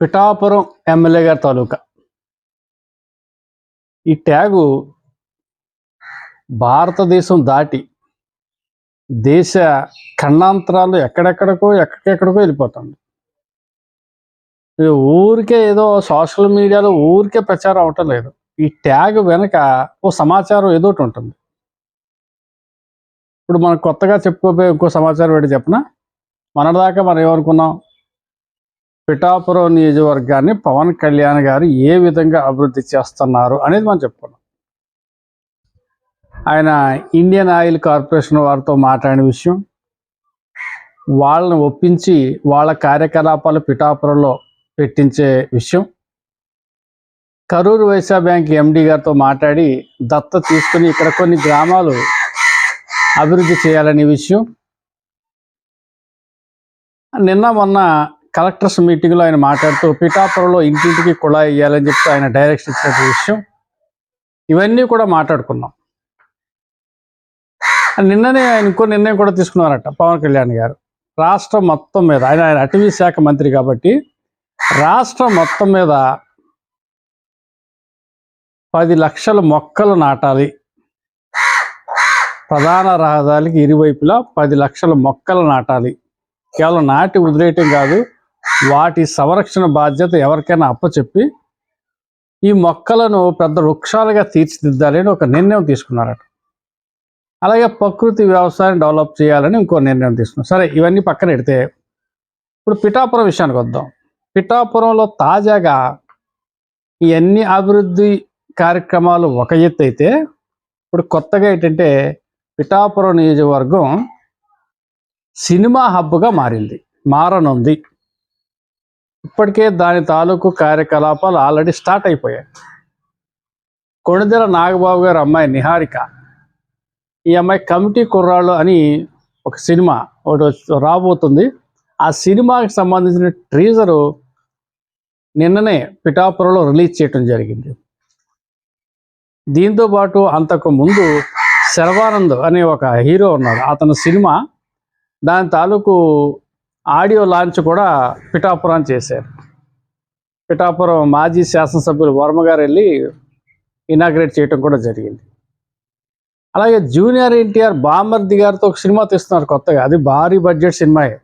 Pithapuram MLA గారి తాలూకా. ఈ tag భారతదేశం దాటి దేశ ఖండాంతరాలు ఎక్కడెక్కడికో ఎక్కడికెక్కడికో వెళ్ళిపోతుంది. ఊరికే ఏదో సోషల్ మీడియాలో ఊరికే ప్రచారం అవటం లేదు. ఈ ట్యాగ్ వెనక ఓ సమాచారం ఏదో ఒకటి ఉంటుంది. ఇప్పుడు మనం కొత్తగా చెప్పుకోబోయే ఇంకో సమాచారం ఏంటి చెప్పినా? మన దాకా మనం ఏమనుకున్నాం? పిఠాపురం నియోజకవర్గాన్ని పవన్ కళ్యాణ్ గారు ఏ విధంగా అభివృద్ధి చేస్తున్నారు అనేది మనం చెప్పుకున్నాం. ఆయన ఇండియన్ ఆయిల్ కార్పొరేషన్ వారితో మాట్లాడిన విషయం వాళ్ళని ఒప్పించి వాళ్ళ కార్యకలాపాలు పిఠాపురంలో పెట్టించే విషయం కరూరు వైశ్య బ్యాంక్ ఎండి గారితో మాట్లాడి దత్త తీసుకుని ఇక్కడ కొన్ని గ్రామాలు అభివృద్ధి చేయాలనే విషయం. నిన్న మొన్న కలెక్టర్స్ మీటింగ్లో ఆయన మాట్లాడుతూ పిఠాపురంలో ఇంటింటికి కుళాయి వేయాలని చెప్పి ఆయన డైరెక్షన్ ఇచ్చిన విషయం. ఇవన్నీ కూడా మాట్లాడుకున్నాం. నిన్ననే ఆయన ఇంకో నిర్ణయం కూడా తీసుకున్నారట పవన్ కళ్యాణ్ గారు. రాష్ట్రం మొత్తం మీద ఆయన ఆయన అటవీ శాఖ మంత్రి కాబట్టి రాష్ట్రం మొత్తం మీద పది లక్షల మొక్కలు నాటాలి. ప్రధాన రహదారికి ఇరువైపులా పది లక్షల మొక్కలు నాటాలి. కేవలం నాటి వదిలేయటం కాదు వాటి సంరక్షణ బాధ్యత ఎవరికైనా అప్పచెప్పి ఈ మొక్కలను పెద్ద వృక్షాలుగా తీర్చిదిద్దాలి అని ఒక నిర్ణయం తీసుకున్నారట. అలాగే ప్రకృతి వ్యవసాయం డెవలప్ చేయాలని ఇంకో నిర్ణయం తీసుకున్నారు. సరే ఇవన్నీ పక్కన పెడితే ఇప్పుడు పిఠాపురం విషయానికి వద్దాం. పిఠాపురంలో తాజాగా ఇవన్నీ అభివృద్ధి కార్యక్రమాలు ఒక ఎత్తు అయితే ఇప్పుడు కొత్తగా ఏంటంటే పిఠాపురం నియోజకవర్గం సినిమా హబ్గా మారింది మారనుంది. ఇప్పటికే దాని తాలూకు కార్యకలాపాలు ఆల్రెడీ స్టార్ట్ అయిపోయాయి. కొణిదెల నాగబాబు గారి అమ్మాయి నిహారిక ఈ అమ్మాయి కమిటీ కుర్రాళ్ళు అని ఒక సినిమా ఒకటి రాబోతుంది. ఆ సినిమాకి సంబంధించిన ట్రీజరు నిన్ననే పిఠాపురంలో రిలీజ్ చేయటం జరిగింది. దీంతో పాటు అంతకు ముందు శర్వానంద్ అనే ఒక హీరో ఉన్నాడు అతని సినిమా దాని తాలూకు ఆడియో లాంచ్ కూడా పిఠాపురం చేశారు. పిఠాపురం మాజీ శాసనసభ్యులు వర్మ గారు వెళ్ళి ఇనాగ్రేట్ చేయటం కూడా జరిగింది. అలాగే జూనియర్ ఎన్టీఆర్ బామర్ది గారితో ఒక సినిమా తీస్తున్నారు కొత్తగా. అది భారీ బడ్జెట్ సినిమాయే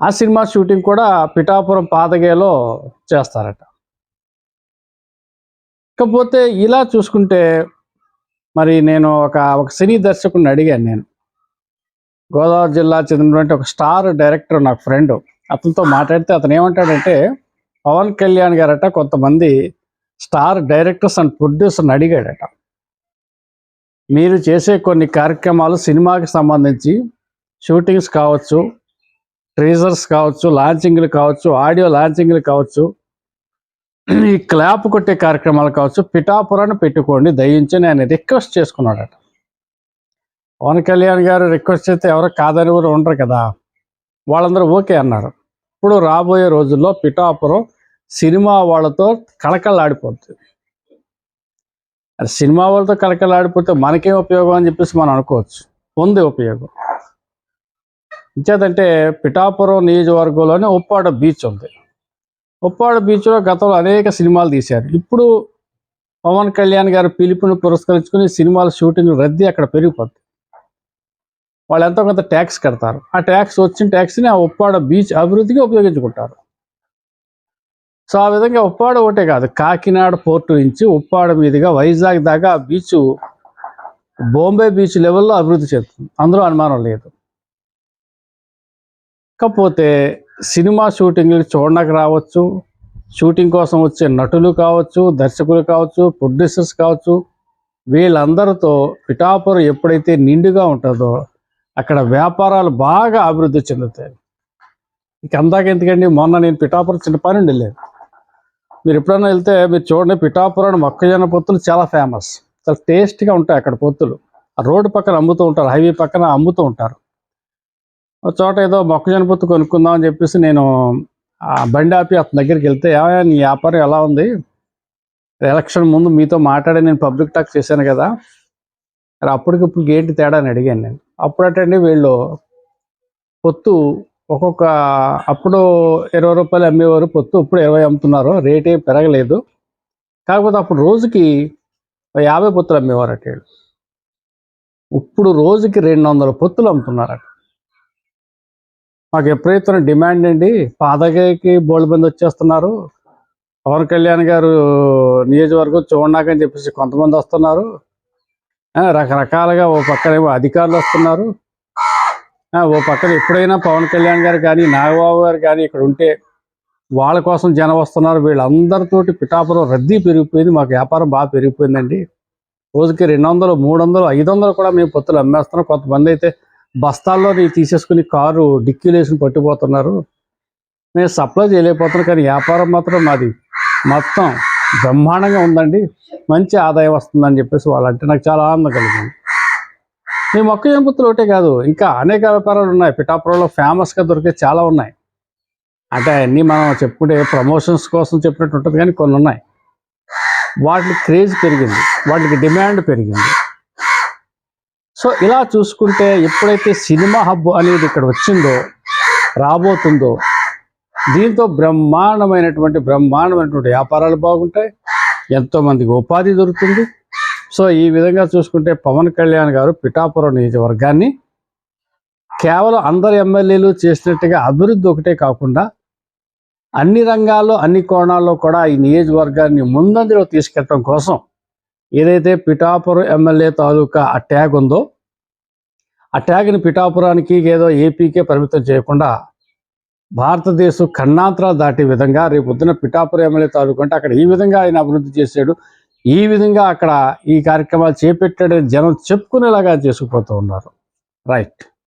ఆ సినిమా షూటింగ్ కూడా పిఠాపురం పాతగేలో చేస్తారట. ఇకపోతే ఇలా చూసుకుంటే మరి నేను ఒక ఒక సినీ దర్శకుడిని అడిగాను నేను. గోదావరి జిల్లా చెందినటువంటి ఒక స్టార్ డైరెక్టర్ నాకు ఫ్రెండ్. అతనితో మాట్లాడితే అతను ఏమంటాడంటే పవన్ కళ్యాణ్ గారట కొంతమంది స్టార్ డైరెక్టర్స్ అండ్ ప్రొడ్యూసర్ని అడిగాడట. మీరు చేసే కొన్ని కార్యక్రమాలు సినిమాకి సంబంధించి షూటింగ్స్ కావచ్చు ట్రీజర్స్ కావచ్చు లాంచింగ్లు కావచ్చు ఆడియో లాంచింగ్లు కావచ్చు ఈ క్లాప్ కొట్టే కార్యక్రమాలు కావచ్చు పిఠాపురాన్ని పెట్టుకోండి దయించి నేను రిక్వెస్ట్ చేసుకున్నాడట. పవన్ కళ్యాణ్ గారు రిక్వెస్ట్ చేస్తే ఎవరు కాదని కూడా ఉండరు కదా. వాళ్ళందరూ ఓకే అన్నారు. ఇప్పుడు రాబోయే రోజుల్లో పిఠాపురం సినిమా వాళ్ళతో కళకళలాడిపోతుంది అది సినిమా వాళ్ళతో కలకలాడిపోతే మనకేం ఉపయోగం అని చెప్పేసి మనం అనుకోవచ్చు. ఉంది ఉపయోగం. ఇంచేదంటే పిఠాపురం నియోజకవర్గంలోనే ఉప్పాడ బీచ్ ఉంది. ఉప్పాడ బీచ్లో గతంలో అనేక సినిమాలు తీశారు. ఇప్పుడు పవన్ కళ్యాణ్ గారి పిలుపుని పురస్కరించుకుని సినిమాల షూటింగ్ రద్దీ అక్కడ పెరిగిపోతుంది వాళ్ళు ఎంతో కొంత ట్యాక్స్ కడతారు. ఆ ట్యాక్స్ వచ్చిన ట్యాక్స్ని ఆ ఉప్పాడ బీచ్ అభివృద్ధికి ఉపయోగించుకుంటారు. సో ఆ విధంగా ఉప్పాడ ఒకటే కాదు కాకినాడ పోర్టు నుంచి ఉప్పాడ మీదుగా వైజాగ్ దాకా ఆ బీచ్ బాంబే బీచ్ లెవెల్లో అభివృద్ధి చెందుతుంది. అందులో అనుమానం లేదు. కాకపోతే సినిమా షూటింగ్లు చూడడానికి రావచ్చు. షూటింగ్ కోసం వచ్చే నటులు కావచ్చు దర్శకులు కావచ్చు ప్రొడ్యూసర్స్ కావచ్చు వీళ్ళందరితో పిఠాపురం ఎప్పుడైతే నిండుగా ఉంటుందో అక్కడ వ్యాపారాలు బాగా అభివృద్ధి చెందుతాయి. ఇక అందాక ఎందుకండి మొన్న నేను పిఠాపురం చిన్న పని నుండి వెళ్ళాను. మీరు ఎప్పుడైనా వెళ్తే మీరు చూడండి పిఠాపురం మొక్కజొన్న పొత్తులు చాలా ఫేమస్ చాలా టేస్ట్గా ఉంటాయి అక్కడ పొత్తులు. ఆ రోడ్డు పక్కన అమ్ముతూ ఉంటారు హైవే పక్కన అమ్ముతూ ఉంటారు. ఒక చోట ఏదో మొక్కజొన్న పొత్తు కొనుక్కుందాం అని చెప్పేసి నేను ఆ బండి ఆపి అతని దగ్గరికి వెళ్తే ఏమైనా నీ వ్యాపారం ఎలా ఉంది? ఎలక్షన్ ముందు మీతో మాట్లాడి నేను పబ్లిక్ టాక్ చేశాను కదా. మరి అప్పటికిప్పుడు ఏంటి తేడా అని అడిగాను నేను. అప్పుడటండి వీళ్ళు పొత్తు ఒక్కొక్క అప్పుడు ఇరవై రూపాయలు అమ్మేవారు పొత్తు ఇప్పుడు ఇరవై అమ్ముతున్నారు రేట్ ఏం పెరగలేదు. కాకపోతే అప్పుడు రోజుకి యాభై పొత్తులు అమ్మేవారు అటు వీళ్ళు. ఇప్పుడు రోజుకి రెండు వందల పొత్తులు అమ్ముతున్నారట. మాకు ఎప్పుడైతే డిమాండ్ అండి. పాదగయకి బోల్డ్ మంది వచ్చేస్తున్నారు. పవన్ కళ్యాణ్ గారు నియోజకవర్గం అని చెప్పేసి కొంతమంది వస్తున్నారు. రకరకాలుగా ఓ పక్కనేమో అధికారులు వస్తున్నారు. ఆ, ఓ పక్కన ఎప్పుడైనా పవన్ కళ్యాణ్ గారు కానీ నాగబాబు గారు కానీ ఇక్కడ ఉంటే వాళ్ళ కోసం జనం వస్తున్నారు. వీళ్ళందరితోటి పిఠాపురం రద్దీ పెరిగిపోయింది. మాకు వ్యాపారం బాగా పెరిగిపోయిందండి. రోజుకి రెండు వందలు మూడు వందలు ఐదు వందలు కూడా మేము పొత్తులు అమ్మేస్తున్నాం. కొంతమంది అయితే బస్తాల్లో తీసేసుకుని కారు డిక్కీలు వేసుకుని పట్టిపోతున్నారు మేము సప్లై చేయలేకపోతున్నాం. కానీ వ్యాపారం మాత్రం మాది మొత్తం బ్రహ్మాండంగా ఉందండి. మంచి ఆదాయం వస్తుందని చెప్పేసి వాళ్ళు అంటే నాకు చాలా ఆనందం కలిగింది. ఈ మొక్క పొత్తులు ఒకటే కాదు ఇంకా అనేక వ్యాపారాలు ఉన్నాయి. పిఠాపురంలో ఫేమస్గా దొరికే చాలా ఉన్నాయి. అంటే అన్నీ మనం చెప్పుకుంటే ప్రమోషన్స్ కోసం చెప్పినట్టు ఉంటుంది కానీ కొన్ని ఉన్నాయి. వాటికి క్రేజ్ పెరిగింది వాటికి డిమాండ్ పెరిగింది. సో ఇలా చూసుకుంటే ఎప్పుడైతే సినిమా హబ్ అనేది ఇక్కడ వచ్చిందో రాబోతుందో దీంతో బ్రహ్మాండమైనటువంటి బ్రహ్మాండమైనటువంటి వ్యాపారాలు బాగుంటాయి. ఎంతోమందికి ఉపాధి దొరుకుతుంది. సో ఈ విధంగా చూసుకుంటే పవన్ కళ్యాణ్ గారు పిఠాపురం నియోజకవర్గాన్ని కేవలం అందరు ఎమ్మెల్యేలు చేసినట్టుగా అభివృద్ధి ఒకటే కాకుండా అన్ని రంగాల్లో అన్ని కోణాల్లో కూడా ఈ నియోజకవర్గాన్ని ముందంజలో తీసుకెళ్ళడం కోసం ఏదైతే పిఠాపురం ఎమ్మెల్యే తాలూకా ఆ ట్యాగ్ ఉందో ఆ ట్యాగ్ని పిఠాపురానికి ఏదో ఏపీకే పరిమితం చేయకుండా భారతదేశం ఖండాంతరాలు దాటే విధంగా రేపు పొద్దున పిఠాపురం ఎమ్మెల్యే తాలూకు అంటే అక్కడ ఈ విధంగా ఆయన అభివృద్ధి చేశాడు. ఈ విధంగా అక్కడ ఈ కార్యక్రమాలు చేపెట్టాడని జనం చెప్పుకునేలాగా చేసుకుపోతూ ఉన్నారు. రైట్.